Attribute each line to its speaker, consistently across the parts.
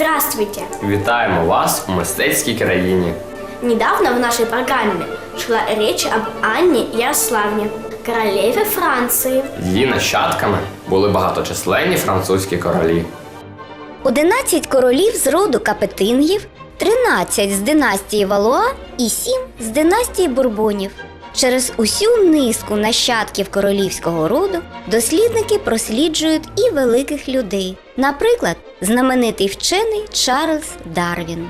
Speaker 1: Здравствуйте!
Speaker 2: Вітаємо вас у мистецькій країні.
Speaker 1: Недавно в нашей программе шла речь об Анне Ярославне, королеве Франции.
Speaker 2: Її нащадками були багаточисленні французькі королі.
Speaker 3: 11 королів з роду Капетингів, 13 з династії Валуа і 7 з династії Бурбонів. Через усю низку нащадків королівського роду дослідники просліджують і великих людей, наприклад, знаменитий вчений Чарльз Дарвін.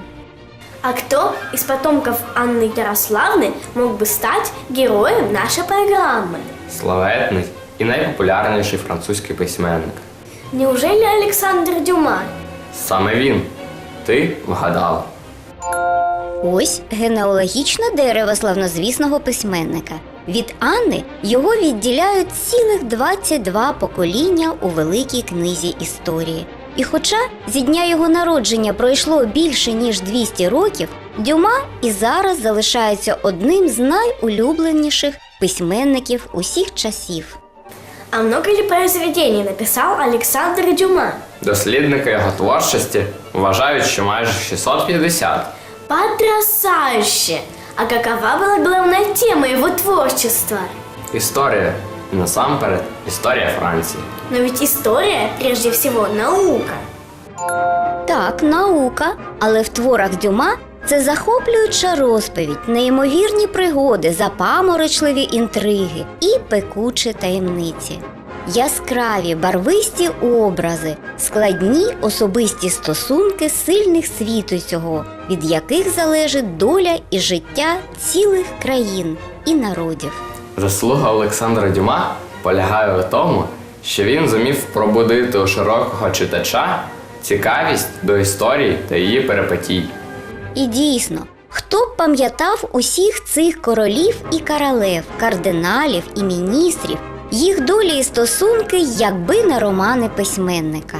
Speaker 1: А кто из потомков Анны Ярославны мог бы стать героем нашей программы?
Speaker 2: Славетний і найпопулярніший французький письменник.
Speaker 1: Неужели Александр Дюма?
Speaker 2: Саме він. Ти вгадала.
Speaker 3: Ось генеалогічне дерево славнозвісного письменника. Від Анни його відділяють цілих 22 покоління у великій книзі історії. І хоча зі дня його народження пройшло більше ніж 200 років, Дюма і зараз залишається одним з найулюбленіших письменників усіх часів.
Speaker 1: А много ли произведений написал Александр Дюма?
Speaker 2: Дослідники його творчості вважають, що майже 650.
Speaker 1: Потрясающе! А какова была главная тема его творчества?
Speaker 2: Історія. І насамперед історія Франції.
Speaker 1: Но ведь история прежде всего наука.
Speaker 3: Так, наука, але в творах Дюма це захоплююча розповідь, неймовірні пригоди, запаморочливі інтриги і пекучі таємниці. Яскраві барвисті образи, складні особисті стосунки сильних світу цього, від яких залежить доля і життя цілих країн і народів.
Speaker 2: Заслуга Олександра Дюма полягає у тому, що він зумів пробудити у широкого читача цікавість до історії та її перипетій.
Speaker 3: І дійсно, хто б пам'ятав усіх цих королів і королев, кардиналів і міністрів, їх долі і стосунки, якби не романи письменника.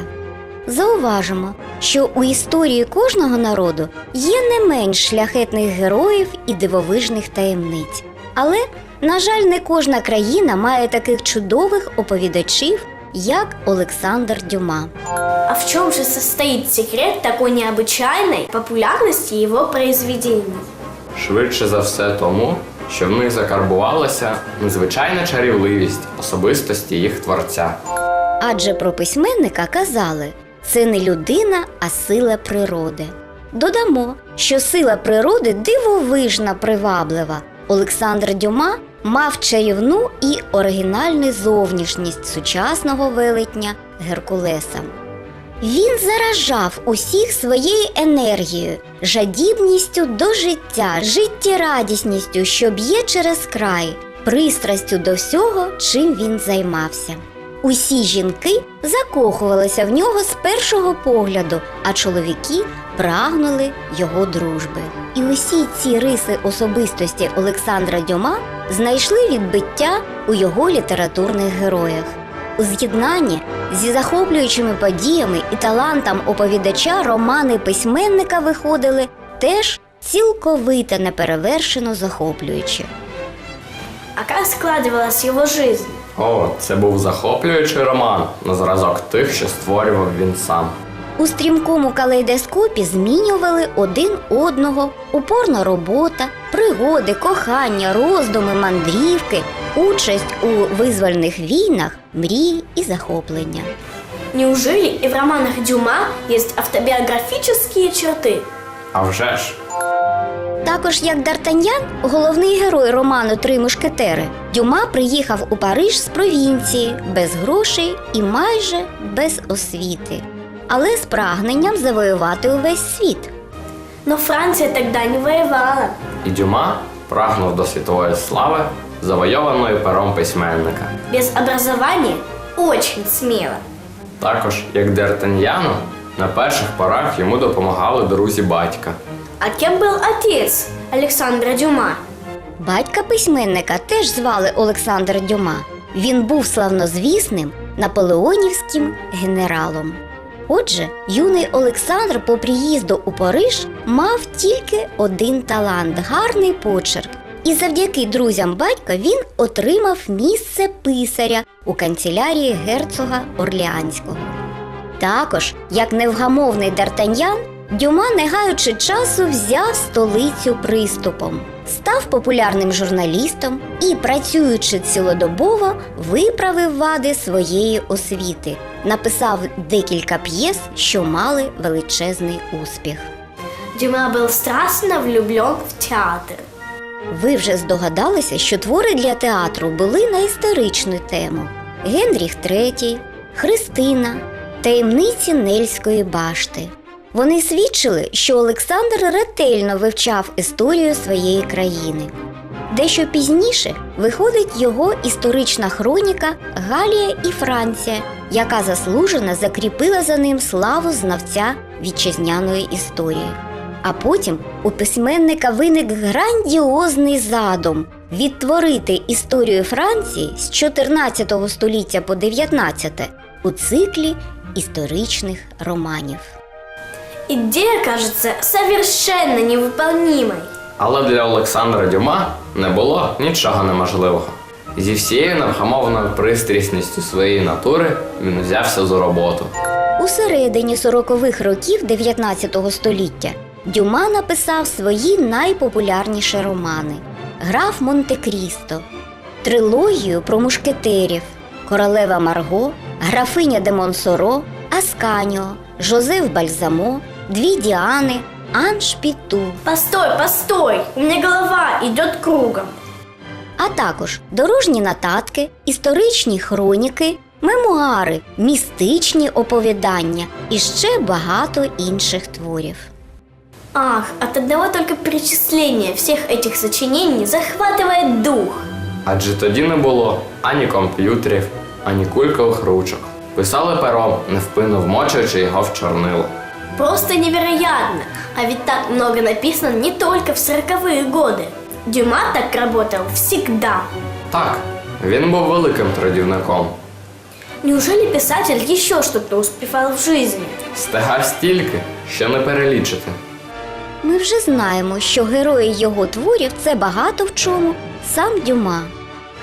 Speaker 3: Зауважимо, що у історії кожного народу є не менш шляхетних героїв і дивовижних таємниць. Але, на жаль, не кожна країна має таких чудових оповідачів, як Олександр Дюма.
Speaker 1: А в чем же состоит секрет такой необычайной популярности его произведений?
Speaker 2: Швидше за все тому, що в них закарбувалася незвичайна чарівливість особистості їх творця.
Speaker 3: Адже про письменника казали це не людина, а сила природи. Додамо, що сила природи дивовижна приваблива. Олександр Дюма мав чарівну і оригінальну зовнішність сучасного велетня Геркулеса. Він заражав усіх своєю енергією, жадібністю до життя, життєрадісністю, що б'є через край, пристрастю до всього, чим він займався. Усі жінки закохувалися в нього з першого погляду, а чоловіки прагнули його дружби. І усі ці риси особистості Олександра Дюма знайшли відбиття у його літературних героях. У з'єднанні зі захоплюючими подіями і талантом оповідача романи письменника виходили теж цілковито неперевершено захоплюючи.
Speaker 1: А как складывалась его жизнь?
Speaker 2: О, це був захоплюючий роман на зразок тих, що створював він сам.
Speaker 3: У стрімкому калейдоскопі змінювали один одного, упорна робота, пригоди, кохання, роздуми, мандрівки, участь у визвольних війнах, мрії і захоплення.
Speaker 1: Неужели и в романах Дюма есть автобиографические черты?
Speaker 2: А вже ж,
Speaker 3: Також як Д'Артаньян, головний герой роману Три мушкетери, Дюма приїхав у Париж з провінції без грошей і майже без освіти, але з прагненням завоювати увесь світ.
Speaker 1: Но Франция тогда не воевала.
Speaker 2: і Дюма прагнув до світової слави, завойованої пером письменника.
Speaker 1: Без образования очень смело.
Speaker 2: Також, як Д'Артаньяну, на перших порах йому допомагали друзі батька.
Speaker 1: А кем был отец Александра Дюма?
Speaker 3: Батька письменника теж звали Олександр Дюма. Він був славнозвісним наполеонівським генералом. Отже, юний Олександр по приїзду у Париж мав тільки один талант гарний почерк. І завдяки друзям батька він отримав місце писаря у канцелярії герцога Орлеанського. Також, як невгамовний Д'Артаньян, Дюма, не гаючи часу, взяв столицю приступом, став популярним журналістом і, працюючи цілодобово, виправив вади своєї освіти, написав декілька п'єс, що мали величезний успіх.
Speaker 1: Дюма был страстно влюблен в театр.
Speaker 3: Ви вже здогадалися, що твори для театру були на історичну тему: Генріх III, Христина, таємниці Нельської башти. Вони свідчили, що Олександр ретельно вивчав історію своєї країни. Дещо пізніше виходить його історична хроніка Галія і Франція, яка заслужено закріпила за ним славу знавця вітчизняної історії. А потім у письменника виник грандіозний задум відтворити історію Франції з 14 століття по 19 у циклі історичних романів.
Speaker 1: Идея кажется совершенно невыполнимой.
Speaker 2: Але для Олександра Дюма не було нічого неможливого. Зі всією невгамовною пристрісністю своєї натури він узявся за роботу.
Speaker 3: У середині 40-х років 19 століття Дюма написав свої найпопулярніші романи: Граф Монте-Крісто, трилогію про мушкетерів, Королева Марго, Графиня де Монсоро, Асканіо, Жозеф Бальзамо, Дві Діани, Анж Піту,
Speaker 1: Постой, постой, у меня голова идет кругом.
Speaker 3: а також дорожні нотатки, історичні хроніки, мемуари, містичні оповідання і ще багато інших творів.
Speaker 1: Ах, от одного только перечисления всех этих сочинений захватывает дух.
Speaker 2: Адже тоді не було ані комп'ютерів, ані кулькових ручок. Писали пером, невпинно вмочуючи його в чорнило.
Speaker 1: Просто невероятно. А ведь так много написано не только в сороковые годы. Дюма так работал всегда.
Speaker 2: Так, він був великим трудівником.
Speaker 1: Неужели писатель еще что-то успевал в жизни?
Speaker 2: Стигав стільки, що не перелічити.
Speaker 3: Ми вже знаємо, що герої його творів це багато в чому сам Дюма.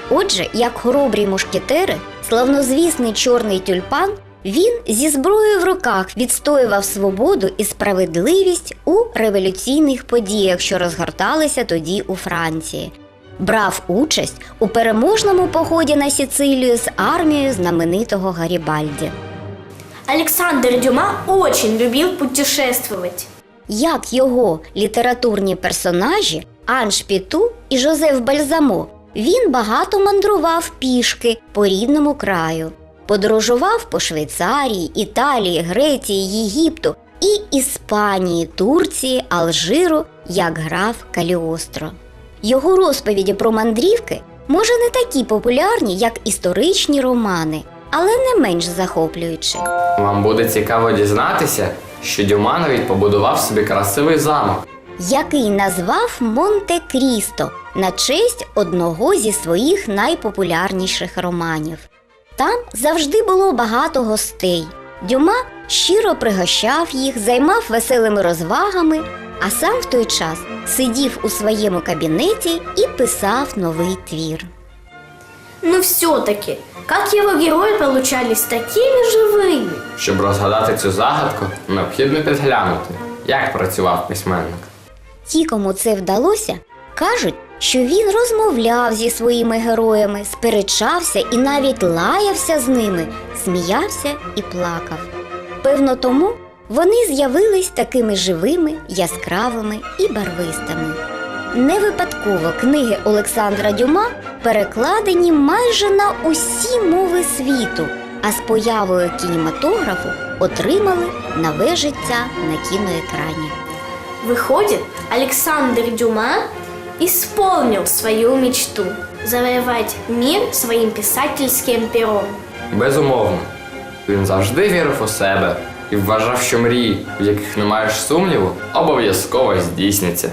Speaker 3: Отже, як хоробрі мушкетери, славнозвісний чорний тюльпан, він зі зброєю в руках відстоював свободу і справедливість у революційних подіях, що розгорталися тоді у Франції. Брав участь у переможному поході на Сіцилію з армією знаменитого Гарібальді.
Speaker 1: Александр Дюма очень любил путешествовать.
Speaker 3: Як його літературні персонажі Анж Піту і Жозеф Бальзамо. Він багато мандрував пішки по рідному краю, подорожував по Швейцарії, Італії, Греції, Єгипту і Іспанії, Турції, Алжиру, як граф Каліостро. Його розповіді про мандрівки може не такі популярні, як історичні романи, але не менш захоплюючі.
Speaker 2: Вам буде цікаво дізнатися, що Дюма навіть побудував собі красивий замок.
Speaker 3: який назвав Монте-Крісто на честь одного зі своїх найпопулярніших романів. Там завжди було багато гостей. Дюма щиро пригощав їх, займав веселими розвагами, а сам в той час сидів у своєму кабінеті і писав новий твір.
Speaker 1: Но все-таки, как его герои получались такими живыми?
Speaker 2: Щоб розгадати цю загадку, необхідно підглянути, як працював письменник.
Speaker 3: Ті, кому це вдалося, кажуть, що він розмовляв зі своїми героями, сперечався і навіть лаявся з ними, сміявся і плакав. Певно, тому вони з'явились такими живими, яскравими і барвистими. Не випадково книги Олександра Дюма перекладені майже на усі мови світу, а з появою кінематографу отримали нове життя на кіноекрані.
Speaker 1: Выходит, Александр Дюма исполнил свою мечту – завоевать мир своим писательским пером.
Speaker 2: Безумовно, він завжди вірив у себе і вважав, що мрії, в яких не маєш сумніву, обов'язково здійсняться.